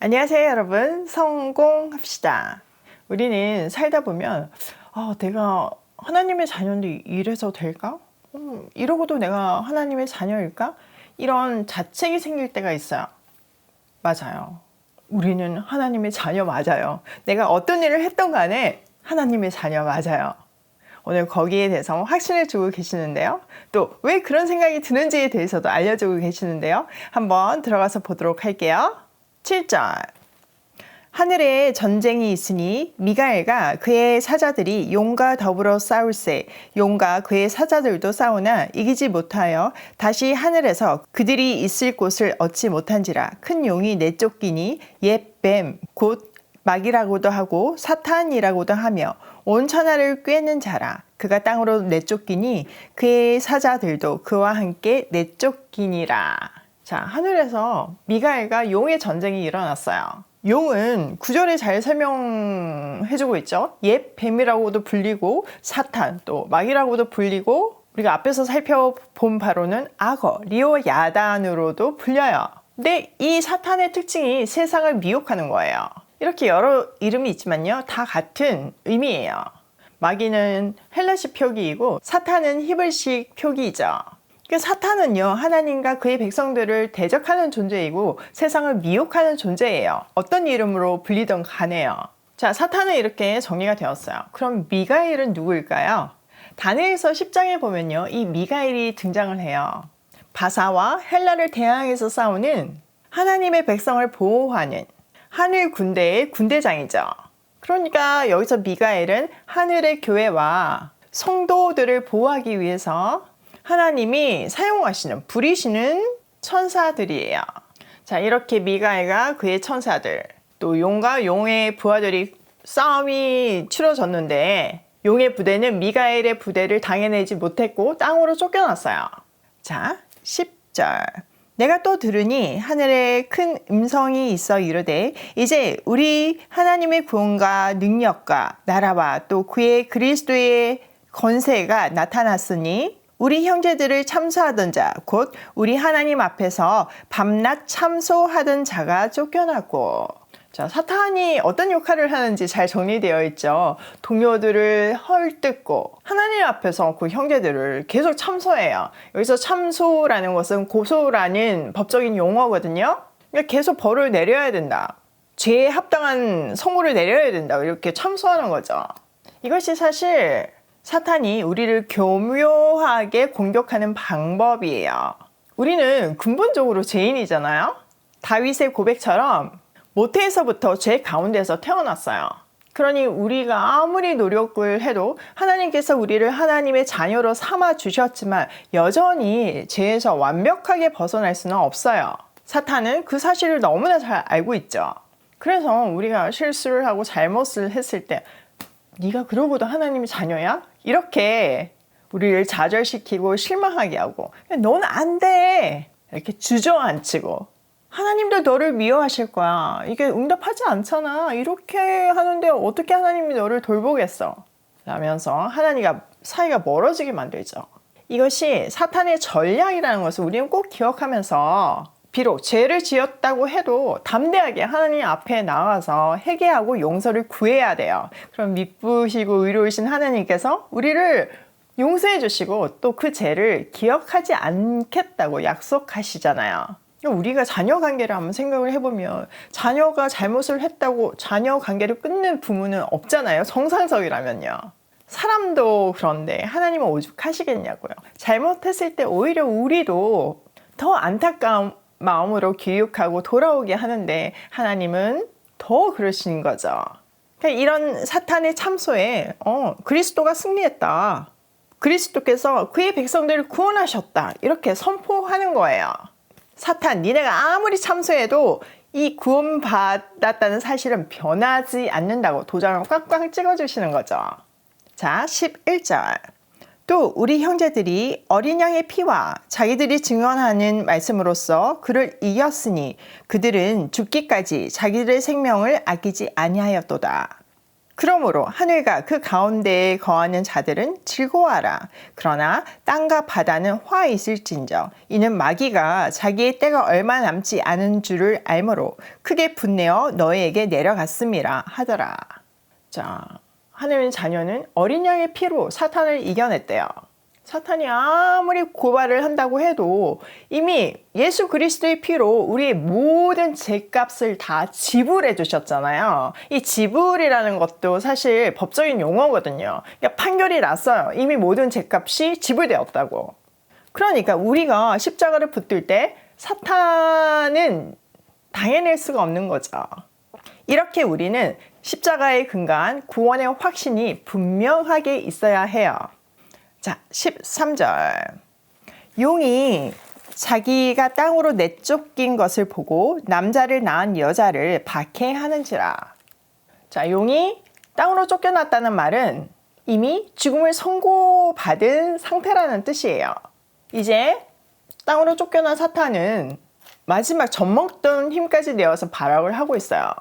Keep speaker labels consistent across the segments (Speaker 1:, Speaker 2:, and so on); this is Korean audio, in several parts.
Speaker 1: 안녕하세요, 여러분. 성공합시다. 우리는 살다 보면, 아, 내가 하나님의 자녀인데 이래서 될까? 음, 이러고도 내가 하나님의 자녀일까? 이런 자책이 생길 때가 있어요. 맞아요. 우리는 하나님의 자녀 맞아요. 내가 어떤 일을 했던 간에 하나님의 자녀 맞아요. 오늘 거기에 대해서 확신을 주고 계시는데요. 또 왜 그런 생각이 드는지에 대해서도 알려주고 계시는데요. 한번 들어가서 보도록 할게요. 7절. 하늘에 전쟁이 있으니 미가엘과 그의 사자들이 용과 더불어 싸울세. 용과 그의 사자들도 싸우나 이기지 못하여 다시 하늘에서 그들이 있을 곳을 얻지 못한지라 큰 용이 내쫓기니 옛뱀 곧 막이라고도 하고 사탄이라고도 하며 온 천하를 꿰는 자라. 그가 땅으로 내쫓기니 그의 사자들도 그와 함께 내쫓기니라 자 하늘에서 미가엘과 용의 전쟁이 일어났어요 용은 구절에 잘 설명해주고 있죠. 옛 뱀이라고도 불리고 사탄 또 막이라고도 불리고 우리가 앞에서 살펴본 바로는 악어 리오 야단으로도 불려요. 근데 이 사탄의 특징이 세상을 미혹하는 거예요. 이렇게 여러 이름이 있지만요, 다 같은 의미예요. 마귀는 헬라식 표기이고 사탄은 히브리식 표기이죠. 그 사탄은요, 하나님과 그의 백성들을 대적하는 존재이고 세상을 미혹하는 존재예요. 어떤 이름으로 불리던 간에요. 자, 사탄은 이렇게 정리가 되었어요. 그럼 미가엘은 누구일까요? 다니엘서 10장에 보면요, 이 미가엘이 등장을 해요. 바사와 헬라를 대항해서 싸우는 하나님의 백성을 보호하는 하늘 군대의 군대장이죠. 그러니까 여기서 미가엘은 하늘의 교회와 성도들을 보호하기 위해서 하나님이 사용하시는 부리시는 천사들이에요. 자, 이렇게 미가엘과 그의 천사들, 또 용과 용의 부하들이 싸움이 치러졌는데 용의 부대는 미가엘의 부대를 당해내지 못했고 땅으로 쫓겨났어요. 자, 10절. 내가 또 들으니 하늘에 큰 음성이 있어 이르되 이제 우리 하나님의 구원과 능력과 나라와 또 그의 그리스도의 건세가 나타났으니 우리 형제들을 참소하던 자, 곧 우리 하나님 앞에서 밤낮 참소하던 자가 쫓겨났고. 자, 사탄이 어떤 역할을 하는지 잘 정리되어 있죠. 동료들을 헐뜯고 하나님 앞에서 그 형제들을 계속 참소해요. 여기서 참소라는 것은 고소라는 법적인 용어거든요. 그러니까 계속 벌을 내려야 된다. 죄에 합당한 성물을 내려야 된다. 이렇게 참소하는 거죠. 이것이 사실 사탄이 우리를 교묘하게 공격하는 방법이에요. 우리는 근본적으로 죄인이잖아요. 다윗의 고백처럼 모태에서부터 죄 가운데서 태어났어요. 그러니 우리가 아무리 노력을 해도 하나님께서 우리를 하나님의 자녀로 삼아 주셨지만 여전히 죄에서 완벽하게 벗어날 수는 없어요. 사탄은 그 사실을 너무나 잘 알고 있죠. 그래서 우리가 실수를 하고 잘못을 했을 때 네가 그러고도 하나님의 자녀야? 이렇게 우리를 좌절시키고 실망하게 하고 너는 안 돼! 이렇게 주저앉히고 하나님도 너를 미워하실 거야. 이게 응답하지 않잖아. 이렇게 하는데 어떻게 하나님이 너를 돌보겠어? 라면서 하나님과 사이가 멀어지게 만들죠. 이것이 사탄의 전략이라는 것을 우리는 꼭 기억하면서 비록 죄를 지었다고 해도 담대하게 하나님 앞에 나와서 회개하고 용서를 구해야 돼요. 그럼 미쁘시고 의로우신 하나님께서 우리를 용서해 주시고 또 그 죄를 기억하지 않겠다고 약속하시잖아요. 우리가 자녀 관계를 한번 생각을 해보면 자녀가 잘못을 했다고 자녀 관계를 끊는 부모는 없잖아요. 정상적이라면요. 사람도 그런데 하나님은 오죽하시겠냐고요. 잘못했을 때 오히려 우리도 더 안타까운 마음으로 교육하고 돌아오게 하는데 하나님은 더 그러신 거죠. 그러니까 이런 사탄의 참소에 어, 그리스도가 승리했다. 그리스도께서 그의 백성들을 구원하셨다. 이렇게 선포하는 거예요. 사탄, 니네가 아무리 참소해도 이 구원받았다는 사실은 변하지 않는다고 도장을 꽉꽉 찍어주시는 거죠. 자, 11절. 또 우리 형제들이 어린 양의 피와 자기들이 증언하는 말씀으로써 그를 이겼으니 그들은 죽기까지 자기들의 생명을 아끼지 아니하였도다. 그러므로 하늘과 그 가운데에 거하는 자들은 즐거워하라. 그러나 땅과 바다는 화 있을진저 이는 마귀가 자기의 때가 얼마 남지 않은 줄을 알므로 크게 분내어 너희에게 내려갔음이라 하더라. 자, 하나님의 자녀는 어린 양의 피로 사탄을 이겨냈대요. 사탄이 아무리 고발을 한다고 해도 이미 예수 그리스도의 피로 우리의 모든 죄값을 다 지불해 주셨잖아요. 이 지불이라는 것도 사실 법적인 용어거든요. 그러니까 판결이 났어요. 이미 모든 죄값이 지불되었다고. 그러니까 우리가 십자가를 붙들 때 사탄은 당해낼 수가 없는 거죠. 이렇게 우리는 십자가에 근거한 구원의 확신이 분명하게 있어야 해요. 자, 13절. 용이 자기가 땅으로 내쫓긴 것을 보고 남자를 낳은 여자를 박해하는지라. 자, 용이 땅으로 쫓겨났다는 말은 이미 죽음을 선고받은 상태라는 뜻이에요. 이제 땅으로 쫓겨난 사탄은 마지막 젖먹던 힘까지 내어서 발악을 하고 있어요.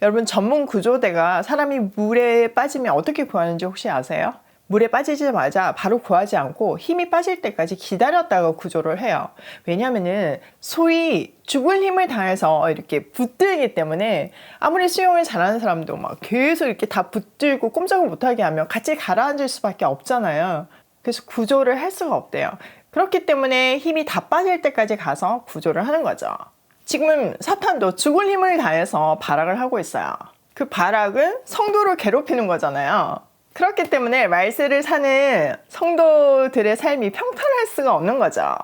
Speaker 1: 여러분 전문 구조대가 사람이 물에 빠지면 어떻게 구하는지 혹시 아세요? 물에 빠지자마자 바로 구하지 않고 힘이 빠질 때까지 기다렸다가 구조를 해요. 왜냐면은 소위 죽을 힘을 다해서 이렇게 붙들기 때문에 아무리 수영을 잘하는 사람도 막 계속 이렇게 다 붙들고 꼼짝을 못하게 하면 같이 가라앉을 수밖에 없잖아요. 그래서 구조를 할 수가 없대요. 그렇기 때문에 힘이 다 빠질 때까지 가서 구조를 하는 거죠. 지금 사탄도 죽을 힘을 다해서 발악을 하고 있어요. 그 발악은 성도를 괴롭히는 거잖아요. 그렇기 때문에 말세를 사는 성도들의 삶이 평탄할 수가 없는 거죠.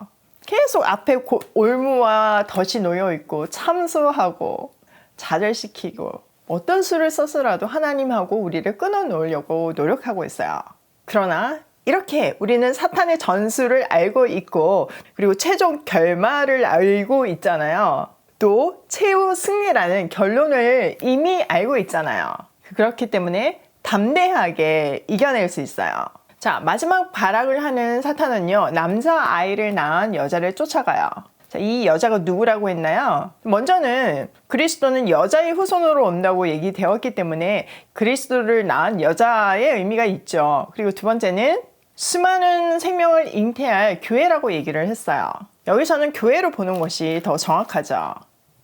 Speaker 1: 계속 앞에 고, 올무와 덫이 놓여 있고 참수하고 좌절시키고 어떤 수를 써서라도 하나님하고 우리를 끊어 놓으려고 노력하고 있어요. 그러나 이렇게 우리는 사탄의 전술을 알고 있고 그리고 최종 결말을 알고 있잖아요. 또 최후 승리라는 결론을 이미 알고 있잖아요. 그렇기 때문에 담대하게 이겨낼 수 있어요. 자, 마지막 발악을 하는 사탄은요, 남자 아이를 낳은 여자를 쫓아가요. 자, 이 여자가 누구라고 했나요? 먼저는 그리스도는 여자의 후손으로 온다고 얘기되었기 때문에 그리스도를 낳은 여자의 의미가 있죠. 그리고 두 번째는 수많은 생명을 잉태할 교회라고 얘기를 했어요. 여기서는 교회로 보는 것이 더 정확하죠.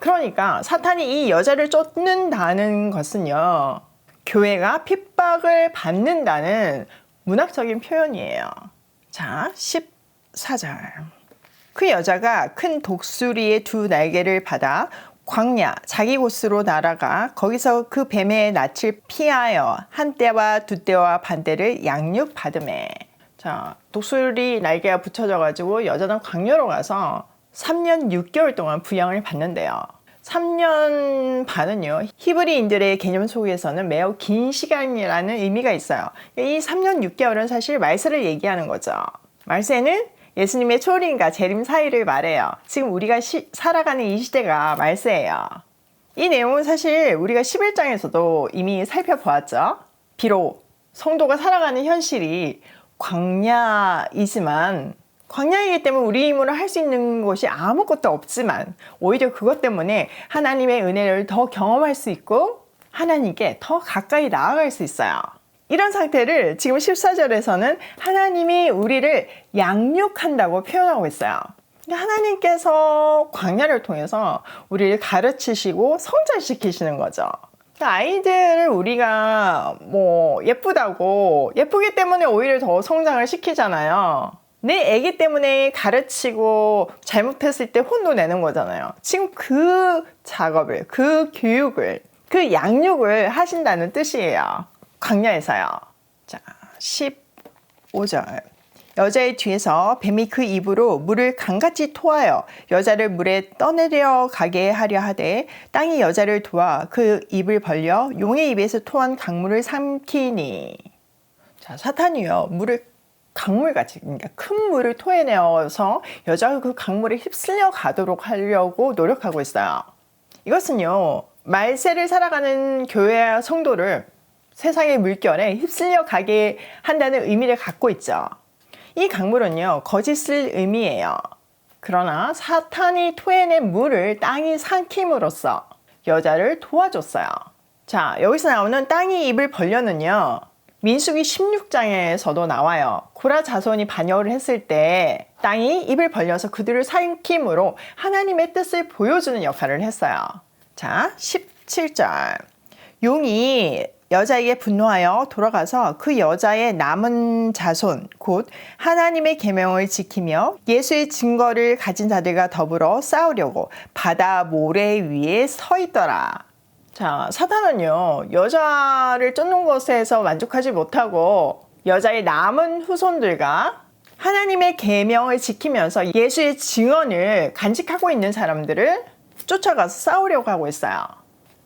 Speaker 1: 그러니까 사탄이 이 여자를 쫓는다는 것은요. 교회가 핍박을 받는다는 문학적인 표현이에요. 자, 14절. 그 여자가 큰 독수리의 두 날개를 받아 광야 자기 곳으로 날아가 거기서 그 뱀의 낯을 피하여 한 때와 두 때와 반대를 양육 받음에 자 독수리 날개가 붙여져 가지고 여자는 광야로 가서 3년 6개월 동안 부양을 받는데요. 3년 반은요, 히브리인들의 개념 속에서는 매우 긴 시간이라는 의미가 있어요. 이 3년 6개월은 사실 말세를 얘기하는 거죠. 말세는 예수님의 초림과 재림 사이를 말해요. 지금 우리가 시, 살아가는 이 시대가 말세예요. 이 내용은 사실 우리가 11장에서도 이미 살펴보았죠. 비록 성도가 살아가는 현실이 광야이지만 광야이기 때문에 우리 힘으로 할 수 있는 것이 아무것도 없지만 오히려 그것 때문에 하나님의 은혜를 더 경험할 수 있고 하나님께 더 가까이 나아갈 수 있어요. 이런 상태를 지금 14절에서는 하나님이 우리를 양육한다고 표현하고 있어요. 하나님께서 광야를 통해서 우리를 가르치시고 성장시키시는 거죠. 아이들을 우리가 뭐 예쁘다고 예쁘기 때문에 오히려 더 성장을 시키잖아요. 내 애기 때문에 가르치고 잘못했을 때 혼도 내는 거잖아요. 지금 그 작업을, 그 교육을, 그 양육을 하신다는 뜻이에요. 광야에서요. 자, 15절. 여자의 뒤에서 뱀이 그 입으로 물을 강같이 토하여 여자를 물에 떠내려 가게 하려 하되 땅이 여자를 도와 그 입을 벌려 용의 입에서 토한 강물을 삼키니 자 사탄이요 물을 강물같이 그러니까 큰 물을 토해내어서 여자가 그 강물에 휩쓸려 가도록 하려고 노력하고 있어요. 이것은요 말세를 살아가는 교회 성도를 세상의 물결에 휩쓸려 가게 한다는 의미를 갖고 있죠. 이 강물은요 거짓을 의미해요. 그러나 사탄이 토해낸 물을 땅이 삼킴으로써 여자를 도와줬어요. 자, 여기서 나오는 땅이 입을 벌려는요. 민수기 16장에서도 나와요. 고라 자손이 반역을 했을 때 땅이 입을 벌려서 그들을 삼킴으로 하나님의 뜻을 보여주는 역할을 했어요. 자, 17절. 용이 여자에게 분노하여 돌아가서 그 여자의 남은 자손 곧 하나님의 계명을 지키며 예수의 증거를 가진 자들과 더불어 싸우려고 바다 모래 위에 서 있더라. 자, 사탄은요, 여자를 쫓는 것에서 만족하지 못하고 여자의 남은 후손들과 하나님의 계명을 지키면서 예수의 증언을 간직하고 있는 사람들을 쫓아가서 싸우려고 하고 있어요.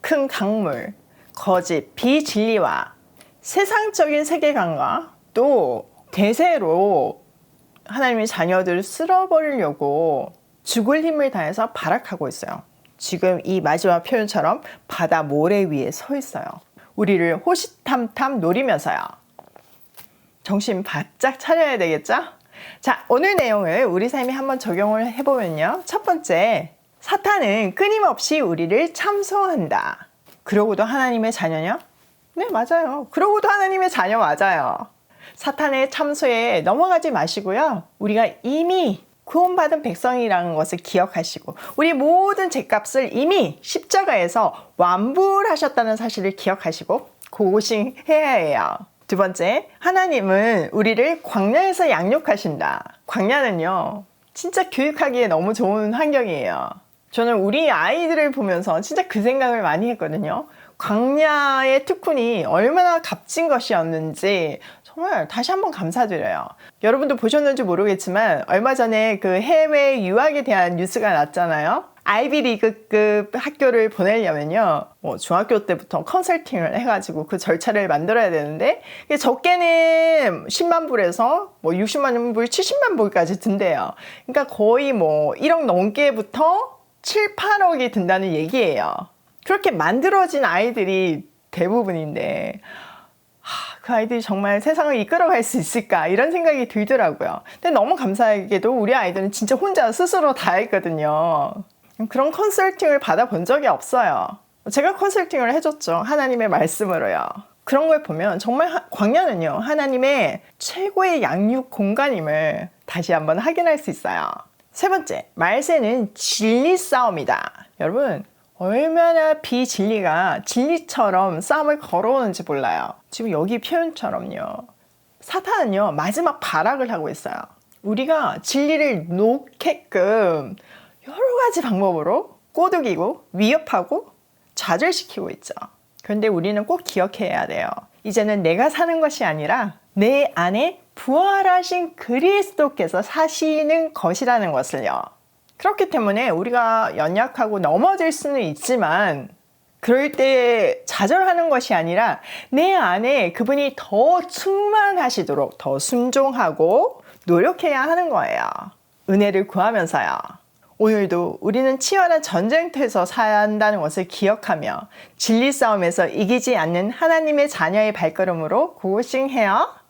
Speaker 1: 큰 강물, 거짓, 비진리와 세상적인 세계관과 또 대세로 하나님의 자녀들을 쓸어버리려고 죽을 힘을 다해서 발악하고 있어요. 지금 이 마지막 표현처럼 바다 모래 위에 서 있어요. 우리를 호시탐탐 노리면서요. 정신 바짝 차려야 되겠죠? 자, 오늘 내용을 우리 삶에 한번 적용을 해보면요. 첫 번째, 사탄은 끊임없이 우리를 참소한다. 그러고도 하나님의 자녀냐? 네, 맞아요. 그러고도 하나님의 자녀 맞아요. 사탄의 참소에 넘어가지 마시고요. 우리가 이미 구원받은 백성이라는 것을 기억하시고 우리 모든 죄값을 이미 십자가에서 완불하셨다는 사실을 기억하시고 고고싱해야 해요. 두 번째, 하나님은 우리를 광야에서 양육하신다. 광야는요, 진짜 교육하기에 너무 좋은 환경이에요. 저는 우리 아이들을 보면서 진짜 그 생각을 많이 했거든요. 광야의 특훈이 얼마나 값진 것이었는지 정말 다시 한번 감사드려요. 여러분도 보셨는지 모르겠지만 얼마 전에 그 해외 유학에 대한 뉴스가 났잖아요. 아이비리그급 학교를 보내려면요, 뭐 중학교 때부터 컨설팅을 해가지고 그 절차를 만들어야 되는데 적게는 10만 불에서 뭐 60만 불, 70만 불까지 든대요. 그러니까 거의 뭐 1억 넘게부터 7, 8억이 든다는 얘기예요. 그렇게 만들어진 아이들이 대부분인데 하, 그 아이들이 정말 세상을 이끌어갈 수 있을까 이런 생각이 들더라고요. 근데 너무 감사하게도 우리 아이들은 진짜 혼자 스스로 다 했거든요. 그런 컨설팅을 받아본 적이 없어요. 제가 컨설팅을 해줬죠. 하나님의 말씀으로요. 그런 걸 보면 정말 하- 광야는요. 하나님의 최고의 양육 공간임을 다시 한번 확인할 수 있어요. 세 번째, 말세는 진리 싸움이다. 여러분, 얼마나 비진리가 진리처럼 싸움을 걸어오는지 몰라요. 지금 여기 표현처럼요. 사탄은요, 마지막 발악을 하고 있어요. 우리가 진리를 놓게끔 여러 가지 방법으로 꼬드기고 위협하고 좌절시키고 있죠. 그런데 우리는 꼭 기억해야 돼요. 이제는 내가 사는 것이 아니라 내 안에 부활하신 그리스도께서 사시는 것이라는 것을요. 그렇기 때문에 우리가 연약하고 넘어질 수는 있지만 그럴 때 좌절하는 것이 아니라 내 안에 그분이 더 충만하시도록 더 순종하고 노력해야 하는 거예요. 은혜를 구하면서요. 오늘도 우리는 치열한 전쟁터에서 살아야 한다는 것을 기억하며 진리 싸움에서 이기지 않는 하나님의 자녀의 발걸음으로 고싱해요.